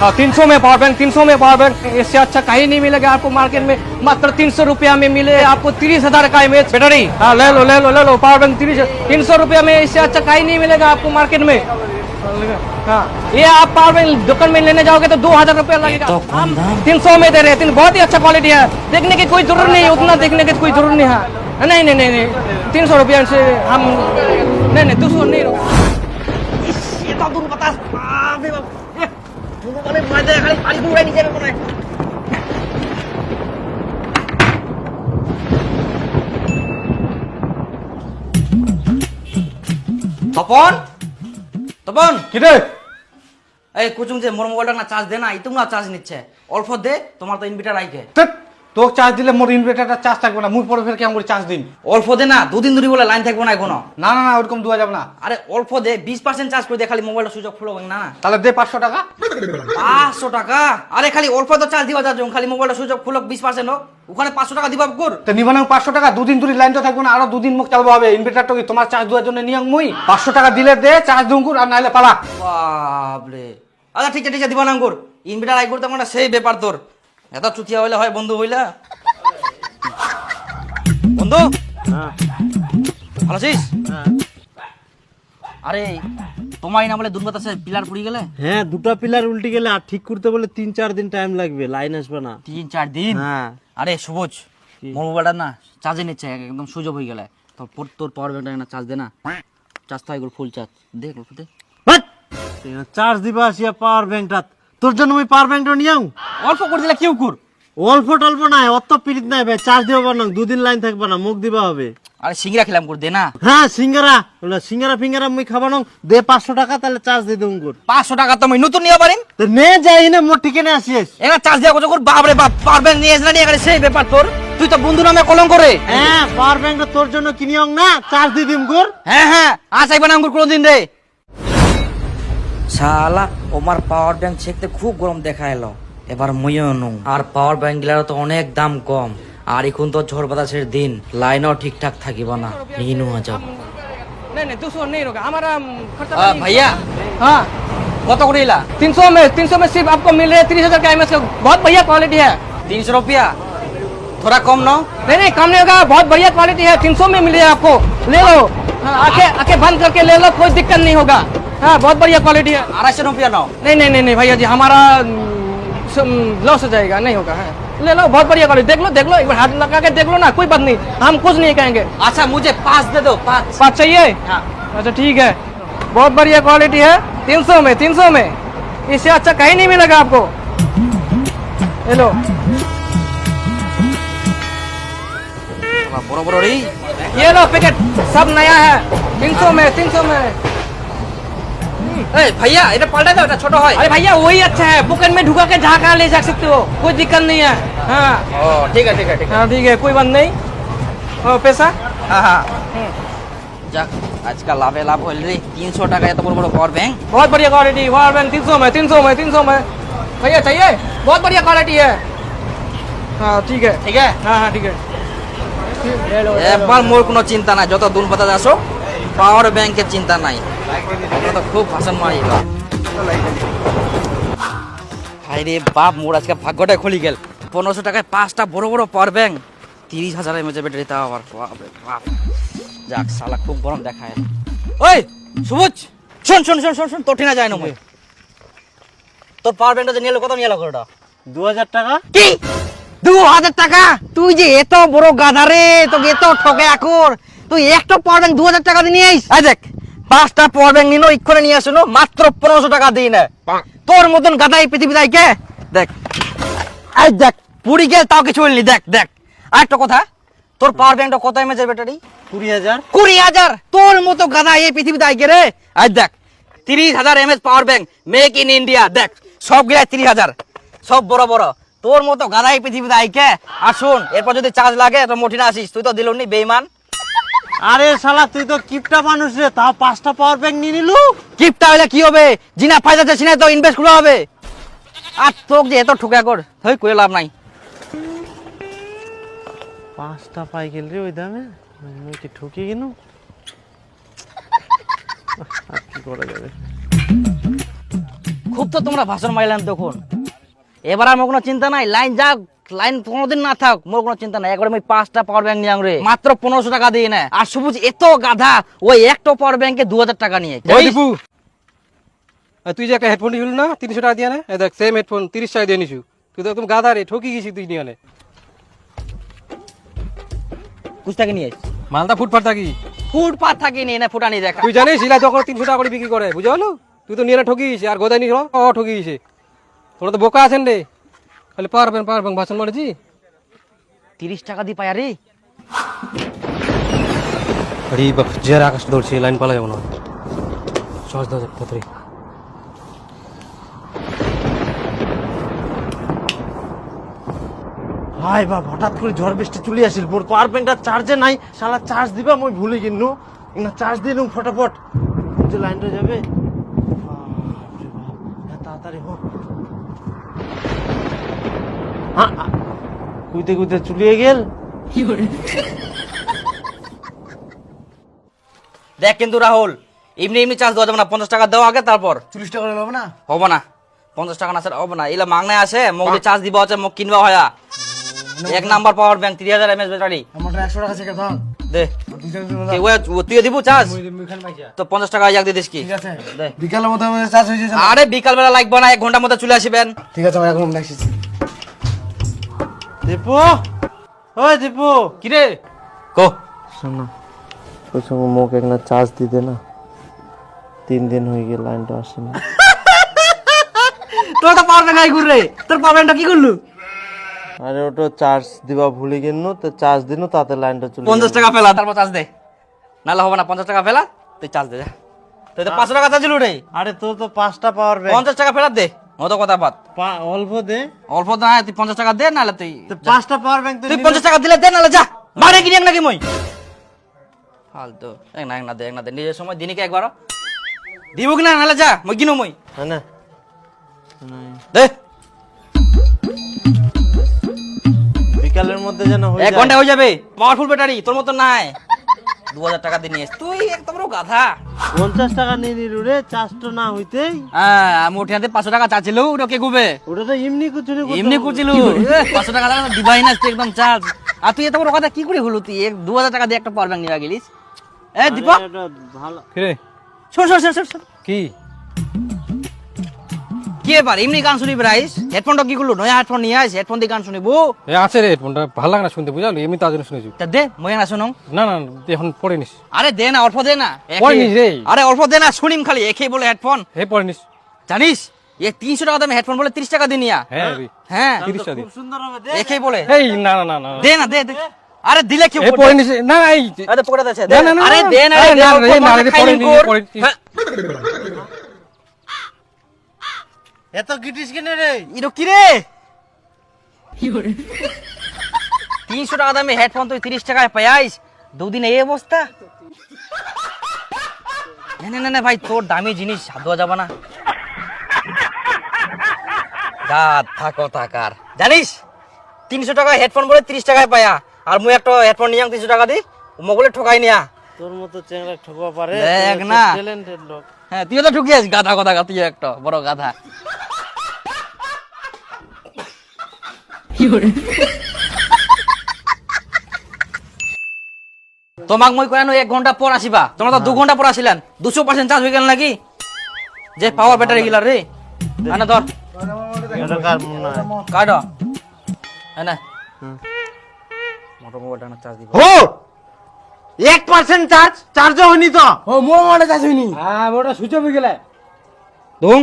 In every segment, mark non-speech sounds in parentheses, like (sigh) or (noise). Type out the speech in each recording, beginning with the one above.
हाँ तीन सौ में पावर बैंक तीन सौ में पावर बैंक इससे अच्छा कहीं नहीं मिलेगा आपको मार्केट में। मात्र तीन सौ रुपया में मिले आपको तीस हज़ार का इमेज बैटरी हाँ ले लो ले लो ले लो पावर बैंक तीस तीन सौ रुपया में इससे अच्छा कहीं नहीं मिलेगा आपको मार्केट में। हाँ ये आप पावर बैंक दुकान में लेने जाओगे तो दो हज़ार रुपया लगेगा। तो हम तीन सौ में दे रहे हैं। बहुत ही अच्छा क्वालिटी है। देखने की कोई ज़रूरत नहीं है उतना देखने की कोई ज़रूरत नहीं है। नहीं नहीं नहीं नहीं। तीन सौ रुपया से हम नहीं नहीं दो सौ नहीं তপন? তপন? কিরে এই কুচুম যে মোর মোবাইলটা না চার্জ দে না ইতুম না চার্জ নিচ্ছে। অল্প দে তোমার তো ইনভার্টার আইকে তোকে চার্জ দিলে মোর ইনভার্টারটা চার্জ থাকবে না মুই পরে ফের কেমন করে চার্জ দিন অল্প দে না দুদিন ধরে বলে লাইন থাকব না এখনও। না না না ওরকম দেওয়া যাবে না। আরে অল্প দে বিশ পার্সেন্ট চার্জ করে দে খালি মোবাইলটা অফ ফুলো না তাহলে দে পাঁচশো টাকা। পাঁচশো টাকা? আরে খালি অল্প তো চার্জ দিবা যাচ্ছ খালি মোবাইলটা অফ ফুলো বিশ পার্সেন্ট হোক। ওখানে পাঁচশো টাকা দিবা কর তো না পাঁচশো টাকা দুদিন ধরে লাইন তো থাকবে না আরও দুদিন মুখ চালবো হবে ইনভার্টারটা কি তোমার চার্জ দেওয়ার জন্য নিয়ে মুই? পাঁচশো টাকা দিলে দে চার্জ দুঙ্কুর আর নাহলে পালা। বাবরে আচ্ছা ঠিক আছে ঠিক আছে দিবা না কর ইনভার্টার আই করতে মানে সেই ব্যাপার তোর। এত চুতিয়া হইলে হয় বন্ধু হইলা? বন্ধু? ভালো আছিস? আরে তোমারই না বলে দুর্গত আছে পিলার পুড়ি গেলে? হ্যাঁ দুটো পিলার উল্টে গেলে আর ঠিক করতে বলে তিন চার দিন টাইম লাগবে লাইন আসবে না। তিন চার দিন? হ্যাঁ। আরে সবুজ মোর মোবাইলটা না চার্জে নিচ্ছে একদম সুযোগ হয়ে গেলে। তোর তোর পাওয়ার ব্যাংকটা না চার্জ দে না। চার্জ তো ফুল চার্জ দেখ অল্প চার্জ দিবা আসিয়া পাওয়ার ব্যাংকটা তোর জন্য আমি পাওয়ার ব্যাংকটা নিয়ে আউ অল্প করে দিলে কেউ কর। অল্প টল্প নাই অত পিরিত নাই ভাই চার্জ দিবা না দুদিন লাইন থাকবে না মুখ দিবা হবে। আরে সিঙ্গিরা খেলাম কর দে না। হ্যাঁ সিঙ্গারা সিঙ্গারা ফিঙ্গারা মুই খাবা না দে পাঁচশো টাকা তাহলে চার্জ দিয়ে দেবো কর। পাঁচশো টাকা তো আমি নতুন নিয়ে পারিম। তো নে যাই না মোর ঠিকানে আসিস এখানে চার্জ দেওয়া করছ কর? বাপরে বাপ পাওয়ার ব্যাংক নিয়ে না নিয়ে সেই ব্যাপার তোর। তুই তো বন্ধু নামে কলম করে। হ্যাঁ পাওয়ার ব্যাংকটা তোর জন্য কিনি আং না চার্জ দিয়ে দিম কর। হ্যাঁ হ্যাঁ আজ আইবা না আঙ্গুর কোনোদিন রে। শালা ওমার পাওয়ার ব্যাংক ছেকতে খুব গরম দেখা এলো এবার মুইও নু আর পাওয়ার ব্যাংক গুলারও তো অনেক দাম কম আর এখন তো ঝড় বাতাসের দিন লাইনও ঠিকঠাক থাকিব না নিয়ে নেওয়া যাও नहीं नहीं दो सौ नहीं होगा हमारा अम, खर्चा আহ, नहीं- ভাইয়া हाँ কত করে এলা तीन सौ में तीन सौ में सिर्फ आपको मिल रहे तीस हजार का एम का बहुत बढ़िया क्वालिटी है তিনশো রুপিয়া थोड़ा कम न नहीं नहीं कम नहीं होगा बहुत बढ़िया क्वालिटी है तीन सौ में मिलेगा आपको ले लो हाँ, आके आके बंद करके ले लो कोई दिक्कत नहीं होगा हाँ बहुत बढ़िया क्वालिटी है। अढ़ाई सौ रुपया लाओ। नहीं नहीं नहीं भैया जी हमारा लॉस हो जाएगा नहीं होगा है। ले लो बहुत बढ़िया क्वालिटी देख लो देख लो एक बार हाथ लगा के देख लो ना कोई बात नहीं हम कुछ नहीं कहेंगे। अच्छा मुझे पाँच दे दो पाँच। पाँच चाहिए? हाँ। अच्छा ठीक है। बहुत बढ़िया क्वालिटी है तीन सौ में तीन सौ में। इससे अच्छा कहीं नहीं मिलेगा आपको। हेलो हाँ, ये लो पैकेट सब नया है। तीन सौ में तीन सौ में। এই ভাইয়া এটা পাল্টা দাও এটা ছোট হয় अरे भैया वही अच्छा है बुकन में ढुका के ढाका ले जा सकते हो कोई दिक्कत नहीं है हाँ ও ঠিক আছে ঠিক আছে ঠিক আছে हाँ ठीक है कोई बात नहीं और पैसा হ্যাঁ হ্যাঁ যাক আজকাল লাভে লাভ হইল রে তিনশো টাকা এত বড় বড় পাওয়ার ব্যাংক बहुत बढ़िया क्वालिटी पावर बैंक तीन सौ में तीन सौ में तीन सौ में भैया चाहिए बहुत बढ़िया क्वालिटी है हाँ ठीक है ঠিক আছে हाँ हाँ ठीक है ले लो ले लो। একবার মোর কোনো চিন্তা নাই যত দূর বাতাস আসো পাওয়ার ব্যাংকের চিন্তা নাই। আমরা তো খুব ভাষণ মারি হাই রে বাপ মোর আজকে ভাগ্যটা খুলি গেল। পনেরোশো টাকায় পাঁচটা বড় বড় পাওয়ার ব্যাংক। তিরিশ হাজার এমএচ ব্যাটারি তাও আবার বাপ যাক শালা খুব গরম দেখায়। ওই সবুজ শোন শোন শোন শোন শোন তোর ঠিনা যায় না মই। তোর পাওয়ার ব্যাংকটা যে নিয়ে এলো কত নিয়ে এলো ওটা? দু হাজার টাকা? কি? দু হাজার টাকা? তুই যে এত বড় গাধা রে তোকে এত ঠকে আকর তুই একটা পাওয়ার ব্যাংক দু হাজার টাকা দিয়ে নিয়ে আইস। দেখ পাঁচটা পাওয়ার ব্যাংক নিনো ইক্ষণে নিয়ে আসো মাত্র পনেরোশো টাকা দিই না। তোর মতন গাধা এই পৃথিবীতে কে? দেখ এই দেখ পুরি গেল তাও কিছু বললি দেখ দেখ। আর একটা কথা তোর পাওয়ার ব্যাংকটা কত এমএচের ব্যাটারি কুড়ি হাজার। কুড়ি হাজার। তোর মতো গাধা এই পৃথিবীতে আইকে রে? আজ দেখ তিরিশ হাজার MS power bank make in India দেখ সব গিলায় তিরিশ হাজার। সব বড় বড়। তোর মতো গাধা এই পৃথিবীতে আইকে আর শোন এরপর যদি চার্জ লাগে তো মোটিনা আসিস। তুই তো দিল নি বেইমান আরে শালা তুই তো কিপটা মানুষ রে তাও পাঁচটা পাওয়ার ব্যাংক নিয়ে নিলু? কিপটা হলে কি হবে? জিনা ফায়দা আছে সিনা তো ইনভেস্ট করা হবে। আর তোক যে এত ঠুকা কর হই করে লাভ নাই। পাঁচটা পাই গেল রে ওই দামে? আমি কি ঠকে গেল আর কি করা যাবে? খুব তো তোমরা ভাষণ মারলাম তখন। এবার আমার কোনো চিন্তা নাই লাইন যাক। লাইন কোনোদিন না থাক মোর কোনো চিন্তা নাই। একবার আমি পাঁচটা পাওয়ার ব্যাংক নিয়ে রে। মাত্র পনেরোশো টাকা দিয়ে না। আর সবুজ এত গাধা ওই একটা পাওয়ার ব্যাংকে দু হাজার টাকা নিয়ে। দীপু। তুই যে একটা হেডফোন নিল না তিনশো টাকা দিয়ে না। দেখ সেম হেডফোন তিরিশ টাকা দিয়ে নিছু। তুই তো একদম গাদা রে ঠকি গেছি তুই নিয়ে আনে কুছ টাকা নিয়ে মালদা ফুটপাট থাকি। ফুটপাথ থাকি নিয়ে না ফুটানি দেখা। তুই জানিস শিলা যখন তিনশো টাকা করে বিক্রি করে বুঝা হলো তুই তো নিয়ে না ঠকি গেছি আর গোদাই নিস ও ঠকি গেছে তোরা তো বোকা আছেন রে। খালি পারবেন পারবেন ভাষণ মারেছি তিরিশ টাকা দিয়ে পাই আরে আরে বাপ জের আকাশ দৌড়ছে লাইন পালা যাব না। সহজ দাও তাড়াতাড়ি। হাই বাপ হঠাৎ করে ঝড় বৃষ্টি চলে আসিল। মোর পাওয়ার ব্যাংকটা চার্জে নাই শালা চার্জ দিবা মই ভুলে গিনু না চার্জ দিয়ে নুম ফটাফট। যে লাইনটা যাবে বাপরে বাপ, হ্যাঁ, তাড়াতাড়ি হোক হ্যাঁ, আ, কুইতে কুইতে চুলিয়ে গেল। দেখ কিন্তু রাহুল এমনি এমনি চার্জ দেওয়া যাবে না। পঞ্চাশ টাকা দেওয়া আগে তারপর। চল্লিশ টাকা হবে না? হব না। পঞ্চাশ টাকা না স্যার হবে না। এলা মাংনায় আছে মোক যে চার্জ দিব আছে মোক কিনবা হয়া এক নাম্বার পাওয়ার ব্যাংক তিরিশ হাজার এমএস ব্যাটারি। আমার একশো টাকা থেকে দাম দে। তুই দিব চার্জ তো পঞ্চাশ টাকা এক দিয়ে দিস কি? ঠিক আছে। দে। বিকালের মধ্যে চার্জ হয়ে আরে বিকাল বেলা লাগবে না এক ঘণ্টার মধ্যে চলে আসবেন। ঠিক আছে আমি দীপু? ওই দীপু কিরে? কো। শোনো সঙ্গে মোক একটা চার্জ দিতে না তিন দিন হয়ে গেল লাইনটা আসেনি (laughs) তোর তো পাওয়ার ব্যাংক ঘুরে তোর পাওয়ার ব্যাংকটা কি করলু? আরে ওটা চার্জ দিবা ভুলে গেল তো চার্জ দিনু তাতে লাইনটা চলে পঞ্চাশ টাকা ফেলা তারপর চার্জ দে। নাহলে হবে না পঞ্চাশ টাকা ফেলা তুই চার্জ দে যা। তুই তো পাঁচশো টাকা চার্জ রে। আরে তোর তো পাঁচটা পাওয়ার ব্যাংক। পঞ্চাশ টাকা ফেরত দে। মতো কথা বাদ। অল্প দে। অল্প না তুই পঞ্চাশ টাকা দে নাহলে তুই পাঁচটা পাওয়ার ব্যাংক তুই পঞ্চাশ টাকা দিলে দে নাহলে যা। মারে কিনে নাকি মই? ফালতু। এক না এক না দে এক না দে। নিজের সময় দিনকে একবার দিব কি না নাহলে যা মই কিনো মই। হ্যাঁ না। দে। বিকালের মধ্যে যেন এক ঘণ্টা হয়ে যাবে। পাওয়ারফুল ব্যাটারি তোর মতো নাই। দু হাজার টাকা দিয়ে নিয়ে তুই একদম গাধা পঞ্চাশ টাকা নিয়ে নিলু রে চার্জ না হইতেই। হ্যাঁ আমি উঠে হাতে পাঁচশো টাকা চাচ্ছিল ওটা কে গুবে? ওটা তো এমনি করছিল এমনি করছিল পাঁচশো টাকা দিবাই না তুই একদম চার্জ আর তুই এত বড় কথা কি করে হলো তুই? এক দু হাজার টাকা দিয়ে একটা পাওয়ার ব্যাংক নিয়ে গেলিস। এ দীপক। ভালো শোন শোন শোন, শোন কি? কি এবার এমনি গান শুনি বেড়াইস হেডফোনটা কি করল নয়া হেডফোন নিয়ে আইস হেডফোন দিয়ে গান শুনিবো এ আছে রে ফোনটা ভালো লাগে না শুনতে বুঝালি এমনি তার জন্য শুনেছি তা দে মই না শুনুন না না এখন পড়ে নিস আরে দে না অল্প দে না পরে নিস রে। আরে অল্প দে না শুনিম খালি একে বলে হেডফোন হে পড়ে নিস জানিস এ তিনশো টাকা দামে হেডফোন বলে তিরিশ টাকা দিয়ে নিয়া হ্যাঁ। হ্যাঁ তিরিশ টাকা খুব সুন্দর হবে দে একেই বলে এই না না না না দে না দে দে আরে দিলে কি পড়ে নিস না এই আরে পকড়ে দেছে না, না, না, আরে না, দে না আরে না, দে, না, নিন নিস। হ্যাঁ, এত গিটিস কেনে রে? ইরো কি রে? তিনশো টাকা দামে হেডফোন তুই তিরিশ টাকায় পাইস দুদিন এই অবস্থা? না না না না ভাই তোর দামি জিনিস হাত দেওয়া যাবে না। থাকো থাকার জানিস তিনশো টাকা হেডফোন বলে তিরিশ টাকায় পায়া। আর মুই একটা হেডফোন নিয়ে তিনশো টাকা দি। মোগলে ঠকাই নিয়া। তোর মতো চ্যাংড়া ঠকবা পারে? দেখ না। ট্যালেন্টেড লোক। হ্যাঁ তুইও তো ঠকিয়েছিস গাধা কথা তুই একটা বড় গাধা। তোমাক মই কয়ানো এক ঘণ্টা পর আসিবা। তোমরা তো দু ঘণ্টা পর আসিলেন। দুশো পার্সেন্ট চার্জ হয়ে গেল নাকি? যে পাওয়ার ব্যাটারি গিলার রে। আনা ধর। মনে হয় কাট। হ্যাঁ না মোটর মোবাইলটা না চার্জ দিব। হো! এক পার্সেন্ট চার্জ? চার্জ হয়নি তো? ও মোর মানে চার্জ হয়নি। হ্যাঁ মোটা সুইচ অফ হয়ে গেলে। ধুম।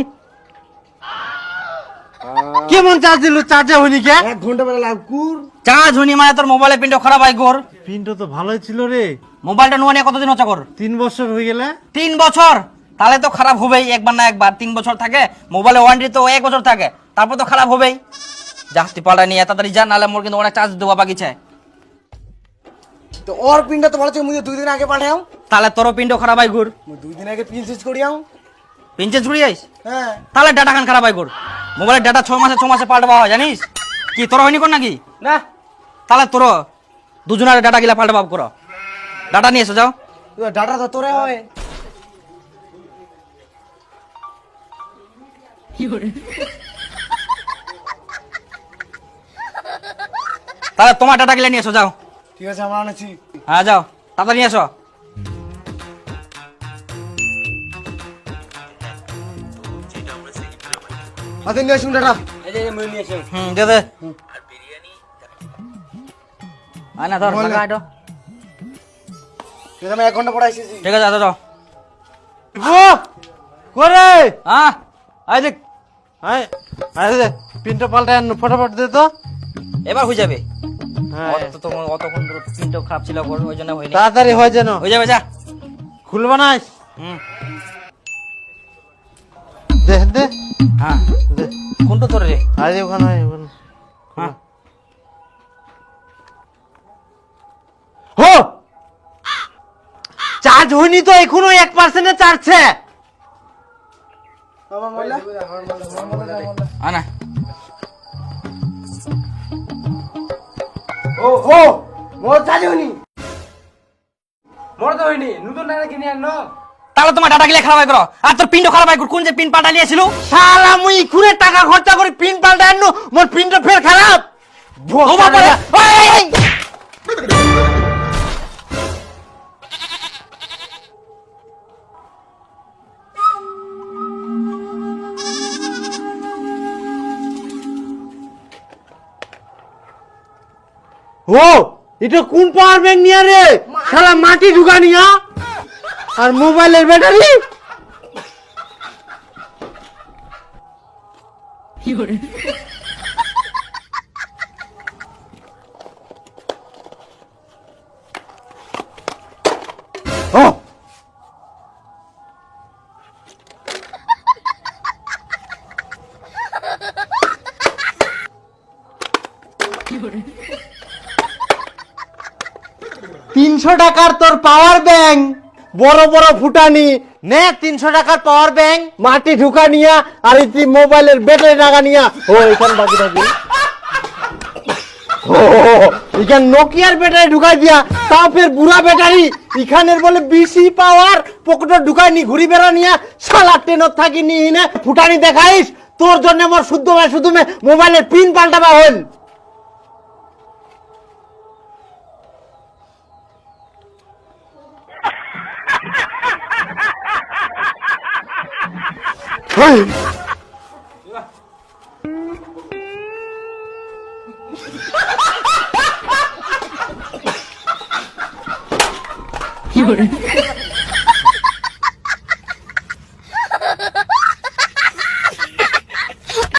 কেমন চার্জ দিল? চার্জে হয়নি কে? এক ঘণ্টা বেলা চার্জ হয়নি মানে তোর মোবাইলের পিনটা খারাপ হয় গোর। পিনটা তো ভালোই ছিল রে। মোবাইলটা নোয়া নিয়ে কতদিন হচ্ছে কর তিন বছর হয়ে গেলে। তিন বছর? তাহলে তো খারাপ হবেই একবার না একবার। তিন বছর থাকে মোবাইলে ওয়ারেন্টি তো এক বছর থাকে। তারপর তো খারাপ হবেই। পাল্টা নিয়ে তাড়াতাড়ি যা নাহলে মোর কিন্তু অনেক চার্জ দেওয়া বাকি চাই। তো ওর পিনটা তো ভালো ছিল দুই দিন আগে পাঠাও তাহলে তোর পিনটাও খারাপ হয় গোর। দুই দিন আগে পিন সুইচ করিয়াও পিনচে ছুড়ি যাইস হ্যাঁ। তাহলে ডাটা খান খারাপ হয় গোর। মোবাইলের ডাটা ছ মাসে ছ মাসে পাল্টাবা হয় জানিস? কি তোর হয়নি কর নাকি? না। তাহলে তোর দুজনের ডাটা গিলা পাল্টা ভাব করো। ডাটা নিয়ে এসো যাও। ডাটা তো তোরে হয়। তাহলে তোমার টাটা গিলে নিয়ে এসো যাও। ঠিক আছে আমরা আনেছি। হ্যাঁ যাও। তাড়াতাড়ি নিয়ে এসো। হাতে নিয়ে আসুন দাদা। হুম দে দে। আয় না ধর আমি এক ঘণ্টা পরে ঠিক আছে করে? হ্যাঁ আয় দেখ। আয় দে পিনটা আন ফটাফট দে তো। এবার হয়ে যাবে। হ্যাঁ। অত তো অতক্ষণ ধরে প্রিন্টও খারাপ ছিল ওর- ওই জন্য হয়নি। তাড়াতাড়ি হয় যেন। হয়ে যাবে যা। খুলবা না হুম। দে দে। হ্যাঁ হো! চার্জ হয়নি তো এখনও এক পার্সেন্টে চার্জছে ও মোর চালি হয়নি। মোর তো হয়নি নতুন টাকা কিনে আনো তাহলে তোমার ডাটা গিলে খারাপ হয় করো আর তোর পিনটা খারাপ হয় কোন যে পিন পাল্টা নিয়েছিল শালা মুই খুলে টাকা খরচা করে পিন পাল্টা আনু মোর পিনটা ফের খারাপ। ও এটা কোন পাওয়ার ব্যাংক নিয়ে রে? শালা মাটি ঢুকা নিয়া আর মোবাইলের ব্যাটারি? তিনশো টাকার তোর পাওয়ার ব্যাংক বড় বড় ফুটানি নে, তিনশো টাকার পাওয়ার ব্যাংক মাটি ঢুকা নিয়া, আর এই মোবাইলের ব্যাটারি লাগা নিয়া। ও, এখান বাকি থাকি এখান নোকিয়ার ব্যাটারি ঢুকাই দিয়া তাও ফের বুড়া ব্যাটারি, এখানের বলে বেশি পাওয়ার পকেটে ঢুকাই নি, ঘুরি বেড়া নিয়া সালা ট্রেনত থাকি নি ফুটানি দেখাইস, তোর জন্য আমার শুদ্ধ ভাই শুধু মোবাইলের পিন পাল্টাবা হল 有人。